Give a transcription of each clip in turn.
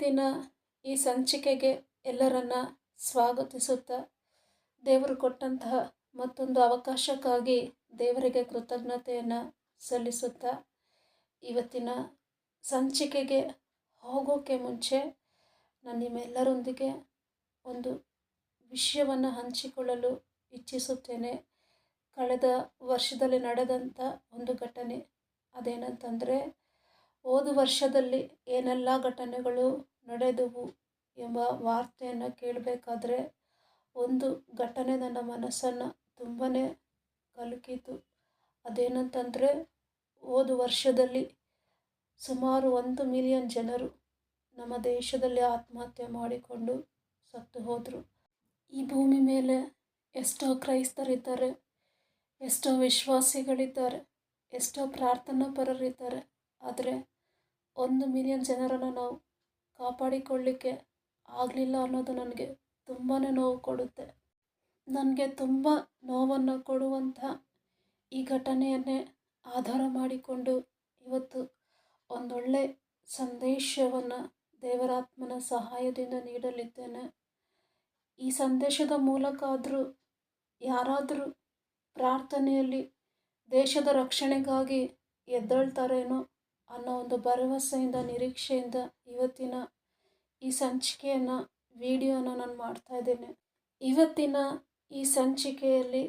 ಇವತ್ತಿನ ಈ ಸಂಚಿಕೆಗೆ ಎಲ್ಲರನ್ನ ಸ್ವಾಗತಿಸುತ್ತಾ ದೇವರು ಕೊಟ್ಟಂತಹ ಮತ್ತೊಂದು ಅವಕಾಶಕ್ಕಾಗಿ ದೇವರಿಗೆ ಕೃತಜ್ಞತೆಯನ್ನು ಸಲ್ಲಿಸುತ್ತಾ ಇವತ್ತಿನ ಸಂಚಿಕೆಗೆ ಹೋಗೋಕ್ಕೆ ಮುಂಚೆ ನಾನು ನಿಮ್ಮೆಲ್ಲರೊಂದಿಗೆ ಒಂದು ವಿಷಯವನ್ನು ಹಂಚಿಕೊಳ್ಳಲು ಇಚ್ಛಿಸುತ್ತೇನೆ ಕಳೆದ ವರ್ಷದಲ್ಲಿ ನಡೆದಂಥ ಒಂದು ಘಟನೆ ಅದೇನಂತಂದರೆ ಹೋದ ವರ್ಷದಲ್ಲಿ ಏನೆಲ್ಲ ಘಟನೆಗಳು ನಡೆದವು ಎಂಬ ವಾರ್ತೆಯನ್ನು ಕೇಳಬೇಕಾದ್ರೆ ಒಂದು ಘಟನೆ ನನ್ನ ಮನಸ್ಸನ್ನು ತುಂಬಾ ಕಲಕಿತು. ಅದೇನಂತಂದರೆ, ಹೋದ ವರ್ಷದಲ್ಲಿ ಸುಮಾರು ಒಂದು ಮಿಲಿಯನ್ ಜನರು ನಮ್ಮ ದೇಶದಲ್ಲಿ ಆತ್ಮಹತ್ಯೆ ಮಾಡಿಕೊಂಡು ಸತ್ತು ಹೋದರು. ಈ ಭೂಮಿ ಮೇಲೆ ಎಷ್ಟೋ ಕ್ರೈಸ್ತರಿದ್ದಾರೆ, ಎಷ್ಟೋ ವಿಶ್ವಾಸಿಗಳಿದ್ದಾರೆ, ಎಷ್ಟೋ ಪ್ರಾರ್ಥನಾ ಪರರಿದ್ದಾರೆ ಆದರೆ ಒಂದು ಮಿಲಿಯನ್ ಜನರನ್ನು ನಾವು ಕಾಪಾಡಿಕೊಳ್ಳಿಕ್ಕೆ ಆಗಲಿಲ್ಲ ಅನ್ನೋದು ನನಗೆ ತುಂಬಾ ನೋವು ಕೊಡುತ್ತೆ. ನನಗೆ ತುಂಬ ನೋವನ್ನು ಕೊಡುವಂಥ ಈ ಘಟನೆಯನ್ನೇ ಆಧಾರ ಮಾಡಿಕೊಂಡು ಇವತ್ತು ಒಂದೊಳ್ಳೆ ಸಂದೇಶವನ್ನು ದೇವರಾತ್ಮನ ಸಹಾಯದಿಂದ ನೀಡಲಿದ್ದೇನೆ. ಈ ಸಂದೇಶದ ಮೂಲಕ ಆದರೂ ಯಾರಾದರೂ ಪ್ರಾರ್ಥನೆಯಲ್ಲಿ ದೇಶದ ರಕ್ಷಣೆಗಾಗಿ ಎದ್ದೇಳ್ತಾರೇನೋ ಅನ್ನೋ ಒಂದು ಭರವಸೆಯಿಂದ, ನಿರೀಕ್ಷೆಯಿಂದ ಇವತ್ತಿನ ಈ ಸಂಚಿಕೆಯನ್ನು, ವಿಡಿಯೋನ ನಾನು ಮಾಡ್ತಾ ಇದ್ದೇನೆ. ಇವತ್ತಿನ ಈ ಸಂಚಿಕೆಯಲ್ಲಿ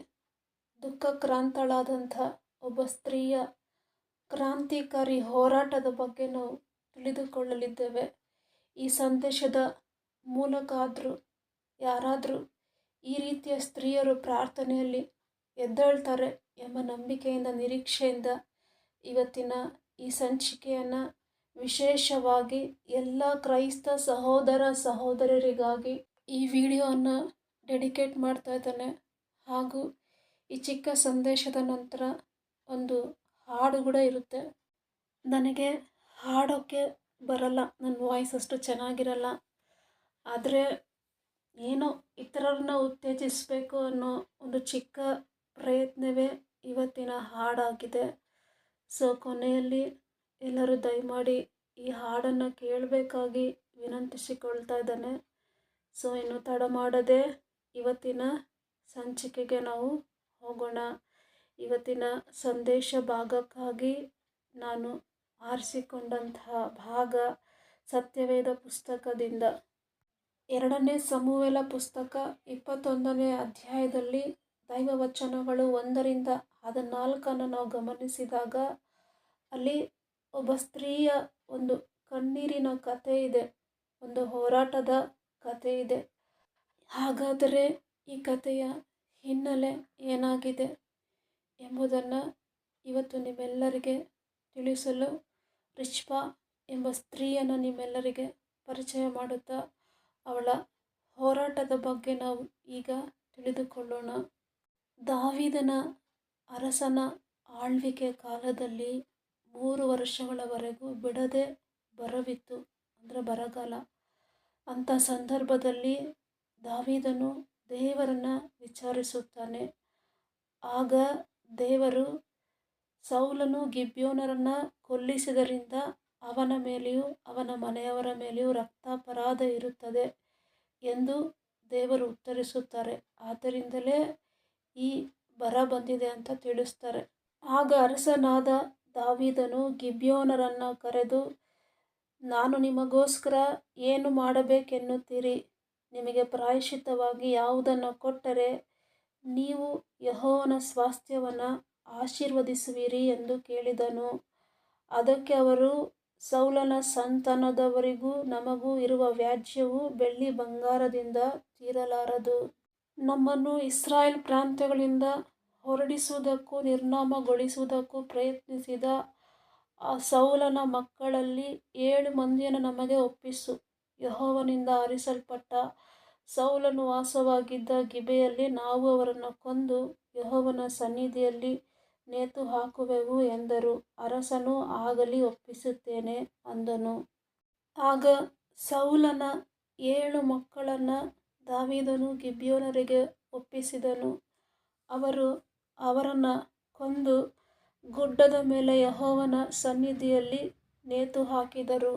ದುಃಖಕ್ರಾಂತಳಾದಂಥ ಒಬ್ಬ ಸ್ತ್ರೀಯ ಕ್ರಾಂತಿಕಾರಿ ಹೋರಾಟದ ಬಗ್ಗೆ ನಾವು ತಿಳಿದುಕೊಳ್ಳಲಿದ್ದೇವೆ. ಈ ಸಂದೇಶದ ಮೂಲಕ ಆದರೂ, ಯಾರಾದರೂ ಈ ರೀತಿಯ ಸ್ತ್ರೀಯರು ಪ್ರಾರ್ಥನೆಯಲ್ಲಿ ಎದ್ದೇಳ್ತಾರೆ ಎಂಬ ನಂಬಿಕೆಯಿಂದ, ನಿರೀಕ್ಷೆಯಿಂದ ಇವತ್ತಿನ ಈ ಸಂಚಿಕೆಯನ್ನು ವಿಶೇಷವಾಗಿ ಎಲ್ಲ ಕ್ರೈಸ್ತ ಸಹೋದರ ಸಹೋದರರಿಗಾಗಿ ಈ ವಿಡಿಯೋವನ್ನು ಡೆಡಿಕೇಟ್ ಮಾಡ್ತಾ ಇದ್ದಾನೆ. ಹಾಗೂ ಈ ಚಿಕ್ಕ ಸಂದೇಶದ ನಂತರ ಒಂದು ಹಾಡು ಕೂಡ ಇರುತ್ತೆ. ನನಗೆ ಹಾಡೋಕ್ಕೆ ಬರಲ್ಲ, ನನ್ನ ವಾಯ್ಸ್ ಅಷ್ಟು ಚೆನ್ನಾಗಿರಲ್ಲ. ಆದರೆ ಏನೋ ಇತರರನ್ನ ಉತ್ತೇಜಿಸಬೇಕು ಅನ್ನೋ ಒಂದು ಚಿಕ್ಕ ಪ್ರಯತ್ನವೇ ಇವತ್ತಿನ ಹಾಡಾಗಿದೆ. ಸೊ ಕೊನೆಯಲ್ಲಿ ಎಲ್ಲರೂ ದಯಮಾಡಿ ಈ ಹಾಡನ್ನು ಕೇಳಬೇಕಾಗಿ ವಿನಂತಿಸಿಕೊಳ್ತಾ ಇದ್ದಾನೆ. ಸೊ ಇನ್ನು ತಡ ಮಾಡದೆ ಇವತ್ತಿನ ಸಂಚಿಕೆಗೆ ನಾವು ಹೋಗೋಣ. ಇವತ್ತಿನ ಸಂದೇಶ ಭಾಗಕ್ಕಾಗಿ ನಾನು ಆರಿಸಿಕೊಂಡಂತಹ ಭಾಗ ಸತ್ಯವೇದ ಪುಸ್ತಕದಿಂದ. ಎರಡನೇ ಸಮೂವೆಲ ಪುಸ್ತಕ ಇಪ್ಪತ್ತೊಂದನೇ ಅಧ್ಯಾಯದಲ್ಲಿ ದೈವ ವಚನಗಳು ಒಂದರಿಂದ ಹದಿನಾಲ್ಕನ್ನು ನಾವು ಗಮನಿಸಿದಾಗ ಅಲ್ಲಿ ಒಬ್ಬ ಸ್ತ್ರೀಯ ಒಂದು ಕಣ್ಣೀರಿನ ಕಥೆ ಇದೆ, ಒಂದು ಹೋರಾಟದ ಕಥೆ ಇದೆ. ಹಾಗಾದರೆ ಈ ಕಥೆಯ ಹಿನ್ನೆಲೆ ಏನಾಗಿದೆ ಎಂಬುದನ್ನು ಇವತ್ತು ನಿಮ್ಮೆಲ್ಲರಿಗೆ ತಿಳಿಸಲು ರಿಚ್ಪಾ ಎಂಬ ಸ್ತ್ರೀಯನ್ನು ನಿಮ್ಮೆಲ್ಲರಿಗೆ ಪರಿಚಯ ಮಾಡುತ್ತಾ ಅವಳ ಹೋರಾಟದ ಬಗ್ಗೆ ನಾವು ಈಗ ತಿಳಿದುಕೊಳ್ಳೋಣ. ದಾವಿದನ ಅರಸನ ಆಳ್ವಿಕೆ ಕಾಲದಲ್ಲಿ ಮೂರು ವರ್ಷಗಳವರೆಗೂ ಬಿಡದೆ ಬರವಿತ್ತು, ಅಂದರೆ ಬರಗಾಲ. ಅಂಥ ಸಂದರ್ಭದಲ್ಲಿ ದಾವಿದನು ದೇವರನ್ನು ವಿಚಾರಿಸುತ್ತಾನೆ. ಆಗ ದೇವರು ಸೌಲನು ಗಿಬ್ಯೋನರನ್ನು ಕೊಲ್ಲಿಸಿದರಿಂದ ಅವನ ಮೇಲೆಯೂ ಅವನ ಮನೆಯವರ ಮೇಲೆಯೂ ರಕ್ತಾಪರಾಧ ಇರುತ್ತದೆ ಎಂದು ದೇವರು ಉತ್ತರಿಸುತ್ತಾರೆ. ಆದ್ದರಿಂದಲೇ ಈ ಬರ ಬಂದಿದೆ ಅಂತ ತಿಳಿಸ್ತಾರೆ. ಆಗ ಅರಸನಾದ ದಾವಿದನು ಗಿಬ್ಯೋನರನ್ನು ಕರೆದು, ನಾನು ನಿಮಗೋಸ್ಕರ ಏನು ಮಾಡಬೇಕೆನ್ನುತ್ತೀರಿ? ನಿಮಗೆ ಪ್ರಾಯಶ್ಚಿತವಾಗಿ ಯಾವುದನ್ನು ಕೊಟ್ಟರೆ ನೀವು ಯಹೋವನ ಸ್ವಾಸ್ಥ್ಯವನ್ನು ಆಶೀರ್ವದಿಸುವಿರಿ ಎಂದು ಕೇಳಿದನು. ಅದಕ್ಕೆ ಅವರು, ಸೌಲನ ಸಂತಾನದವರಿಗೂ ನಮಗೂ ಇರುವ ವ್ಯಾಜ್ಯವು ಬೆಳ್ಳಿ ಬಂಗಾರದಿಂದ ತೀರಲಾರದು. ನಮ್ಮನ್ನು ಇಸ್ರಾಯೇಲ್ ಪ್ರಾಂತ್ಯಗಳಿಂದ ಹೊರಡಿಸುವುದಕ್ಕೂ, ನಿರ್ನಾಮಗೊಳಿಸುವುದಕ್ಕೂ ಪ್ರಯತ್ನಿಸಿದ ಆ ಸೌಲನ ಮಕ್ಕಳಲ್ಲಿ ಏಳು ಮಂದಿಯನ್ನು ನಮಗೆ ಒಪ್ಪಿಸು. ಯಹೋವನಿಂದ ಆರಿಸಲ್ಪಟ್ಟ ಸೌಲನು ವಾಸವಾಗಿದ್ದ ಗಿಬೆಯಲ್ಲಿ ನಾವು ಅವರನ್ನು ಕೊಂದು ಯಹೋವನ ಸನ್ನಿಧಿಯಲ್ಲಿ ನೇತು ಹಾಕುವೆವು ಎಂದರು. ಅರಸನು ಆಗಲಿ ಒಪ್ಪಿಸುತ್ತೇನೆ ಅಂದನು. ಆಗ ಸೌಲನ ಏಳು ಮಕ್ಕಳನ್ನು ದಾವಿದನು ಗಿಬ್ಯೋನರಿಗೆ ಒಪ್ಪಿಸಿದನು. ಅವರು ಅವರನ್ನು ಕೊಂದು ಗುಡ್ಡದ ಮೇಲೆ ಯಹೋವನ ಸನ್ನಿಧಿಯಲ್ಲಿ ನೇತು ಹಾಕಿದರು.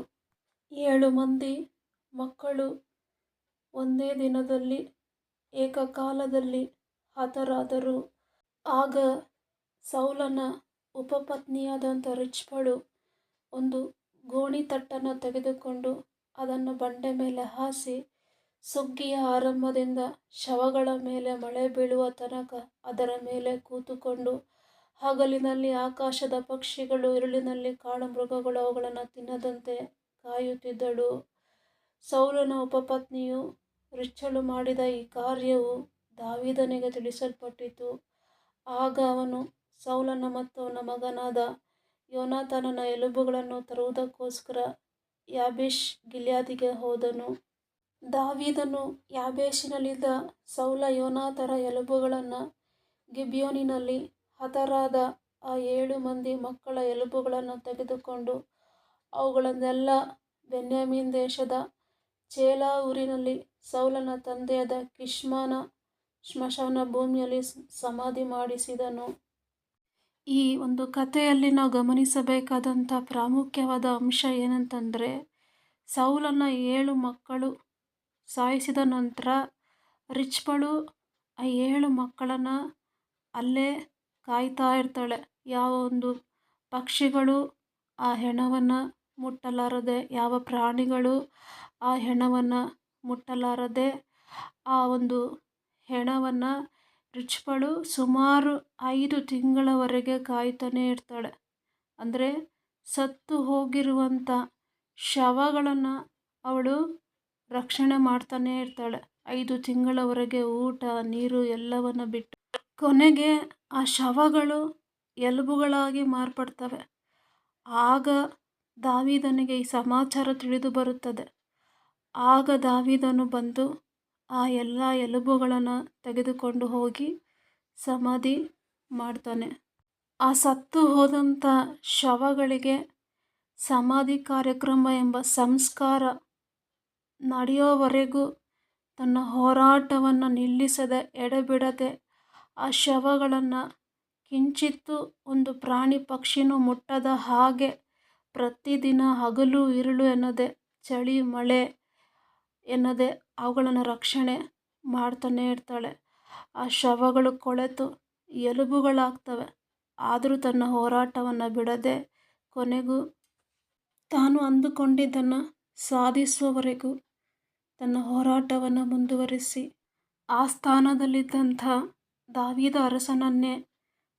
ಏಳು ಮಂದಿ ಮಕ್ಕಳು ಒಂದೇ ದಿನದಲ್ಲಿ ಏಕಕಾಲದಲ್ಲಿ ಹತರಾದರು. ಆಗ ಸೌಲನ ಉಪಪತ್ನಿಯಾದಂಥ ರಿಚ್ಪಳು ಒಂದು ಗೋಣಿತಟ್ಟನ್ನು ತೆಗೆದುಕೊಂಡು ಅದನ್ನು ಬಂಡೆ ಮೇಲೆ ಹಾಸಿ ಸುಗ್ಗಿಯ ಆರಂಭದಿಂದ ಶವಗಳ ಮೇಲೆ ಮಳೆ ಬೀಳುವ ತನಕ ಅದರ ಮೇಲೆ ಕೂತುಕೊಂಡು ಹಗಲಿನಲ್ಲಿ ಆಕಾಶದ ಪಕ್ಷಿಗಳು ಇರುಳಿನಲ್ಲಿ ಕಾಡು ಮೃಗಗಳು ಅವುಗಳನ್ನು ತಿನ್ನದಂತೆ ಕಾಯುತ್ತಿದ್ದಳು. ಸೌಲನ ಉಪಪತ್ನಿಯು ರಿಚ್ಚಳು ಮಾಡಿದ ಈ ಕಾರ್ಯವು ದಾವಿದನಿಗೆ ತಿಳಿಸಲ್ಪಟ್ಟಿತು. ಆಗ ಅವನು ಸೌಲನ ಮತ್ತು ಅವನ ಮಗನಾದ ಯೋನಾಥನನ ಎಲುಬುಗಳನ್ನು ತರುವುದಕ್ಕೋಸ್ಕರ ಯಾಬಿಷ್ ಗಿಲ್ಯಾದಿಗೆ ಹೋದನು. ದಾವೀದನು ಯಾಬೇಷಿನಲ್ಲಿದ್ದ ಸೌಲ ಯೋನಾಥರ ಎಲುಬುಗಳನ್ನು ಗಿಬ್ಯೋನಿನಲ್ಲಿ ಹತರಾದ ಆ ಏಳು ಮಂದಿ ಮಕ್ಕಳ ಎಲುಬುಗಳನ್ನು ತೆಗೆದುಕೊಂಡು ಅವುಗಳನ್ನೆಲ್ಲ ಬೆನ್ಯಾಮೀನ್ ದೇಶದ ಚೇಲಾ ಊರಿನಲ್ಲಿ ಸೌಲನ ತಂದೆಯಾದ ಕಿಶ್ಮಾನ ಸ್ಮಶಾನ ಭೂಮಿಯಲ್ಲಿ ಸಮಾಧಿ ಮಾಡಿಸಿದನು. ಈ ಒಂದು ಕಥೆಯಲ್ಲಿ ನಾವು ಗಮನಿಸಬೇಕಾದಂಥ ಪ್ರಾಮುಖ್ಯವಾದ ಅಂಶ ಏನಂತಂದರೆ ಸೌಲನ ಏಳು ಮಕ್ಕಳು ಸಾಯಿಸಿದ ನಂತರ ರಿಚ್ಪಳು ಆ ಏಳು ಮಕ್ಕಳನ್ನು ಅಲ್ಲೇ ಕಾಯ್ತಾ ಇರ್ತಾಳೆ. ಯಾವ ಒಂದು ಪಕ್ಷಿಗಳು ಆ ಹೆಣವನ್ನು ಮುಟ್ಟಲಾರದೆ, ಯಾವ ಪ್ರಾಣಿಗಳು ಆ ಹೆಣವನ್ನು ಮುಟ್ಟಲಾರದೆ, ಆ ಒಂದು ಹೆಣವನ್ನು ರಿಚ್ಪಳು ಸುಮಾರು ಐದು ತಿಂಗಳವರೆಗೆ ಕಾಯ್ತಾನೇ ಇರ್ತಾಳೆ. ಅಂದರೆ ಸತ್ತು ಹೋಗಿರುವಂಥ ಶವಗಳನ್ನು ಅವಳು ರಕ್ಷಣೆ ಮಾಡ್ತಾನೇ ಇರ್ತಾಳೆ. ಐದು ತಿಂಗಳವರೆಗೆ ಊಟ, ನೀರು ಎಲ್ಲವನ್ನು ಬಿಟ್ಟು ಕೊನೆಗೆ ಆ ಶವಗಳು ಎಲುಬುಗಳಾಗಿ ಮಾರ್ಪಡ್ತವೆ. ಆಗ ದಾವಿದನಿಗೆ ಈ ಸಮಾಚಾರ ತಿಳಿದು ಬರುತ್ತದೆ. ಆಗ ದಾವಿದನು ಬಂದು ಆ ಎಲ್ಲ ಎಲುಬುಗಳನ್ನು ತೆಗೆದುಕೊಂಡು ಹೋಗಿ ಸಮಾಧಿ ಮಾಡ್ತಾನೆ. ಆ ಸತ್ತು ಹೋದಂಥ ಶವಗಳಿಗೆ ಸಮಾಧಿ ಕಾರ್ಯಕ್ರಮ ಎಂಬ ಸಂಸ್ಕಾರ ನಡೆಯೋವರೆಗೂ ತನ್ನ ಹೋರಾಟವನ್ನು ನಿಲ್ಲಿಸದೆ ಎಡೆಬಿಡದೆ ಆ ಶವಗಳನ್ನು ಕಿಂಚಿತ್ತೂ ಒಂದು ಪ್ರಾಣಿ ಪಕ್ಷಿನೂ ಮುಟ್ಟದ ಹಾಗೆ ಪ್ರತಿದಿನ ಹಗಲು ಇರುಳು ಎನ್ನದೆ, ಚಳಿ, ಮಳೆ ಎನ್ನದೆ ಅವುಗಳನ್ನು ರಕ್ಷಣೆ ಮಾಡ್ತಾನೇ ಇರ್ತಾಳೆ. ಆ ಶವಗಳು ಕೊಳೆತು ಎಲುಬುಗಳಾಗ್ತವೆ. ಆದರೂ ತನ್ನ ಹೋರಾಟವನ್ನು ಬಿಡದೆ ಕೊನೆಗೂ ತಾನು ಅಂದುಕೊಂಡಿದ್ದನ್ನು ಸಾಧಿಸುವವರೆಗೂ ತನ್ನ ಹೋರಾಟವನ್ನು ಮುಂದುವರಿಸಿ, ಆ ಸ್ಥಾನದಲ್ಲಿದ್ದಂಥ ದಾವಿದ ಅರಸನನ್ನೇ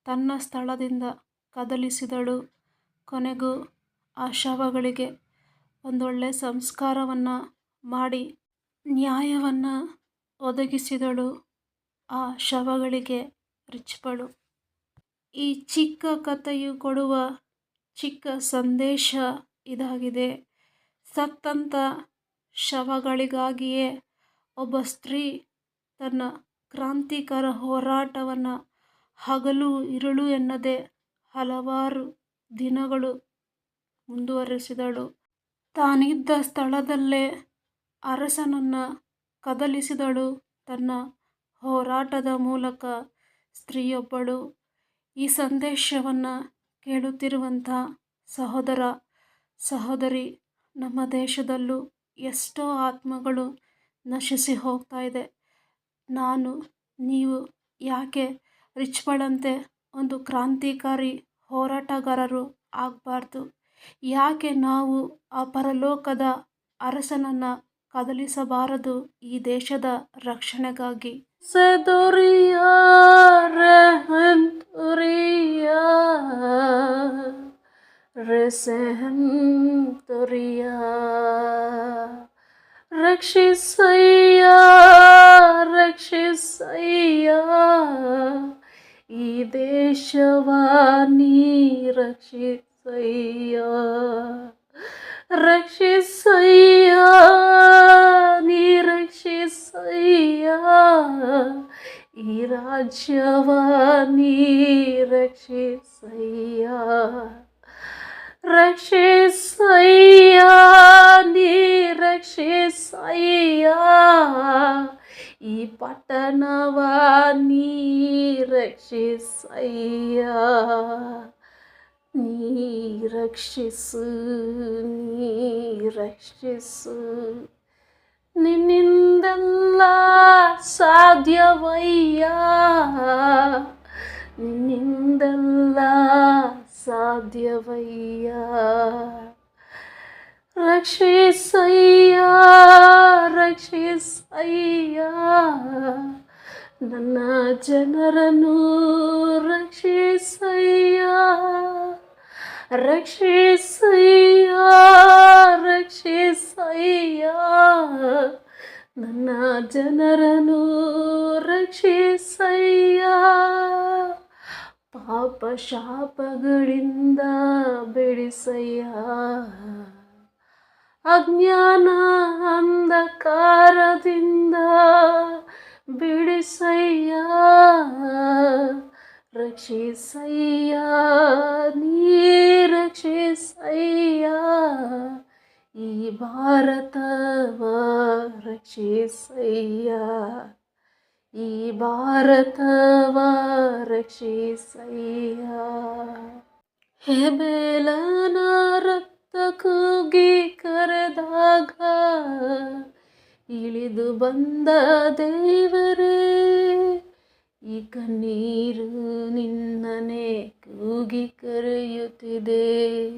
ತನ್ನ ಸ್ಥಳದಿಂದ ಕದಲಿಸಿದಳು. ಕೊನೆಗೂ ಆ ಶವಗಳಿಗೆ ಒಂದೊಳ್ಳೆ ಸಂಸ್ಕಾರವನ್ನು ಮಾಡಿ ನ್ಯಾಯವನ್ನು ಒದಗಿಸಿದಳು ಆ ಶವಗಳಿಗೆ ರಿಚ್ಪಳು. ಈ ಚಿಕ್ಕ ಕಥೆಯು ಕೊಡುವ ಚಿಕ್ಕ ಸಂದೇಶ ಇದಾಗಿದೆ. ಸತ್ತಂಥ ಶವಗಳಿಗಾಗಿಯೇ ಒಬ್ಬ ಸ್ತ್ರೀ ತನ್ನ ಕ್ರಾಂತಿಕರ ಹೋರಾಟವನ್ನು ಹಗಲು ಇರುಳು ಎನ್ನದೆ ಹಲವಾರು ದಿನಗಳು ಮುಂದುವರೆಸಿದಳು. ತಾನಿದ್ದ ಸ್ಥಳದಲ್ಲೇ ಅರಸನನ್ನು ಕದಲಿಸಿದಳು. ತನ್ನ ಹೋರಾಟದ ಮೂಲಕ ಸ್ತ್ರೀಯೊಬ್ಬಳು ಈ ಸಂದೇಶವನ್ನು ಕೇಳುತ್ತಿರುವಂಥ ಸಹೋದರ, ಸಹೋದರಿ ನಮ್ಮ ದೇಶದಲ್ಲೂ ಎಷ್ಟೋ ಆತ್ಮಗಳು ನಶಿಸಿ ಹೋಗ್ತಾ ಇದೆ. ನಾನು, ನೀವು ಯಾಕೆ ರಿಚ್ಪಳಂತೆ ಒಂದು ಕ್ರಾಂತಿಕಾರಿ ಹೋರಾಟಗಾರರು ಆಗಬಾರ್ದು? ಯಾಕೆ ನಾವು ಆ ಪರಲೋಕದ ಅರಸನನ್ನು ಕದಲಿಸಬಾರದು ಈ ದೇಶದ ರಕ್ಷಣೆಗಾಗಿ? ಸದೊರಿಯಾ ರೆಹಂತುರಿಯಾ ರೆಸೆಹಂತುರಿಯಾ ರಕ್ಷಿಸಯ್ಯ ರಕ್ಷಿಸಯ್ಯ ಈ ದೇಶವ ನೀ ಪಟ್ಟಣವ ನೀ ರಕ್ಷಿಸಯ್ಯ ನೀ ರಕ್ಷಿಸು ನೀ ರಕ್ಷಿಸು ನಿನ್ನಿಂದೆಲ್ಲ ಸಾಧ್ಯವಯ್ಯ ನಿನ್ನಿಂದೆಲ್ಲ ಸಾಧ್ಯವಯ್ಯ ರಕ್ಷಿಸಯ್ಯ ರಕ್ಷಿಸಯ್ಯ ನನ್ನ ಜನರನ್ನು ರಕ್ಷಿಸಯ್ಯ ರಕ್ಷಿಸಯ್ಯ ರಕ್ಷಿಸಯ್ಯ. ನನ್ನ ಜನರನ್ನು ರಕ್ಷಿಸಯ್ಯ. ಪಾಪ ಶಾಪಗಳಿಂದ ಬಿಡಿಸಯ್ಯ. ಅಜ್ಞಾನ ಅಂಧಕಾರದಿಂದ ಬಿಡಿಸಯ್ಯ ರಕ್ಷಿಸಯ್ಯ ನೀ ರಕ್ಷಿಸಯ್ಯ ಈ ಭಾರತವ ರಕ್ಷಿಸಯ್ಯ ಈ ಭಾರತವ ರಕ್ಷಿಸಯ್ಯ ಹೆಬೆಲನ ರಕ್ತ ಇಳಿದು ಬಂದ ದೇವರೇ, ಈ ಕಣ್ಣೀರು ನಿನ್ನನೆ ಕೂಗಿ ಕರೆಯುತ್ತಿದೆ.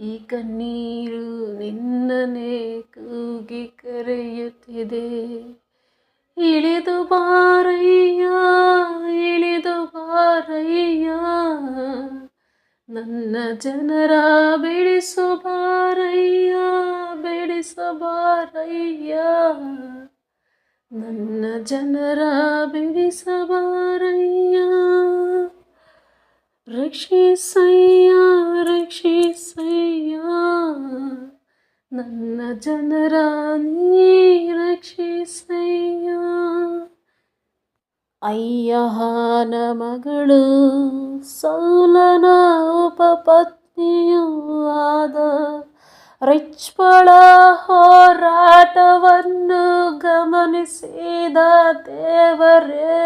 ಈ ಕಣ್ಣೀರು ನಿನ್ನನೆ ಕೂಗಿ ಕರೆಯುತ್ತಿದೆ. ಇಳಿದು ಬಾರಯ್ಯ ಇಳಿದು ಬಾರಯ್ಯ. ನನ್ನ ಜನರ ಬಿಡಿಸು ಬಾರಯ್ಯ ಬಿಡಿಸು ನನ್ನ ಜನರ ಬಿಡಿಸಬಾರಯ್ಯ ರಕ್ಷಿಸಯ್ಯ ರಕ್ಷಿಸಯ್ಯ. ನನ್ನ ಜನರ ನೀ ರಕ್ಷಿಸಯ್ಯ. ಅಯ್ಯಹಾನ ಮಗಳು ಸೌಲನ ಉಪಪತ್ನಿಯೂ ಆದ ರಿಚ್ಪಳ ಹೋರಾಟವನ್ನು ಗಮನಿಸಿದ ದೇವರೇ,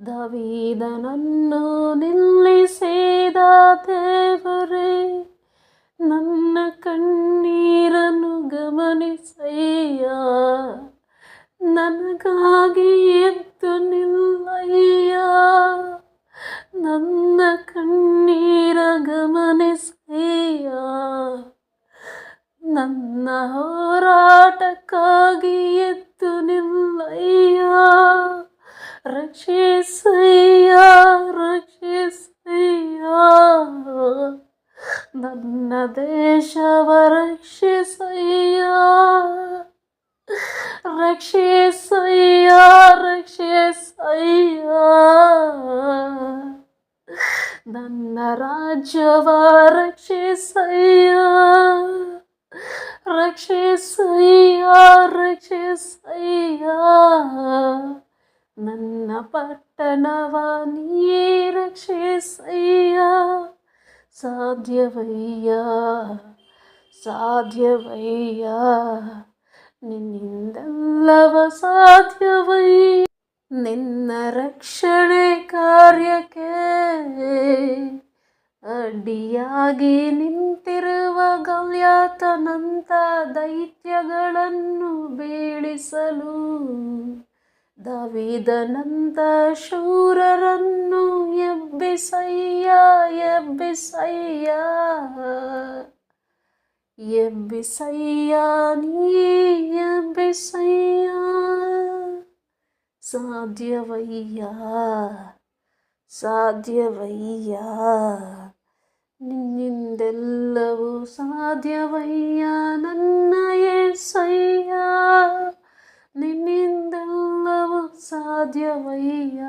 ದವೀದನನ್ನು ನಿಲ್ಲಿಸಿದ ದೇವರೇ, ನನ್ನ ಕಣ್ಣೀರನ್ನು ಗಮನಿಸಯ್ಯ. ನನಗಾಗಿ ಎದ್ದು ನಿಲ್ಲಯ್ಯ. ನನ್ನ ಕಣ್ಣೀರ ಗಮನಿಸಯ್ಯ. ನನ್ನ ಹೋರಾಟಕ್ಕಾಗಿ ಎದ್ದು ನಿಲ್ಲಯ್ಯ. ರಕ್ಷಿಸಯ್ಯ ರಕ್ಷಿಸಯ್ಯ. ನನ್ನ ದೇಶವ ರಕ್ಷಿಸಯ್ಯ. ರಕ್ಷಿಸಯ್ಯ ರಕ್ಷಿಸಯ್ಯ ನನ್ನ ರಾಜ್ಯವ ರಕ್ಷಿಸಯ್ಯ ರಕ್ಷಿಸಯ್ಯ ರಕ್ಷಿಸಯ್ಯ ನನ್ನ ಪಟ್ಟಣವ ನೀ ರಕ್ಷಿಸಯ್ಯ ಸಾಧ್ಯವಯ್ಯ ಸಾಧ್ಯವಯ್ಯ ನಿನ್ನಿಂದೆಲ್ಲವ ಸಾಧ್ಯವೈ? ನಿನ್ನ ರಕ್ಷಣೆ ಕಾರ್ಯಕ್ಕೆ ಅಡ್ಡಿಯಾಗಿ ನಿಂತಿರುವ ಗವ್ಯಾತನಂತ ದೈತ್ಯಗಳನ್ನು ಬೀಳಿಸಲು ದವಿದನಂತ ಶೂರರನ್ನು ಎಬ್ಬಿಸಯ್ಯ ಎಬ್ಬಿಸಯ್ಯ. எம்பிசையா நீ எம்பிசையா சாத்தியவையா ಸಾಧ್ಯವಯ್ಯಾ ನಿನ್ನಿಂದೆಲ್ಲವೂ ಸಾಧ್ಯವಯ್ಯ ನನ್ನ ಏಸಯ್ಯ ನಿನ್ನಿಂದೆಲ್ಲವೂ ಸಾಧ್ಯವಯ್ಯ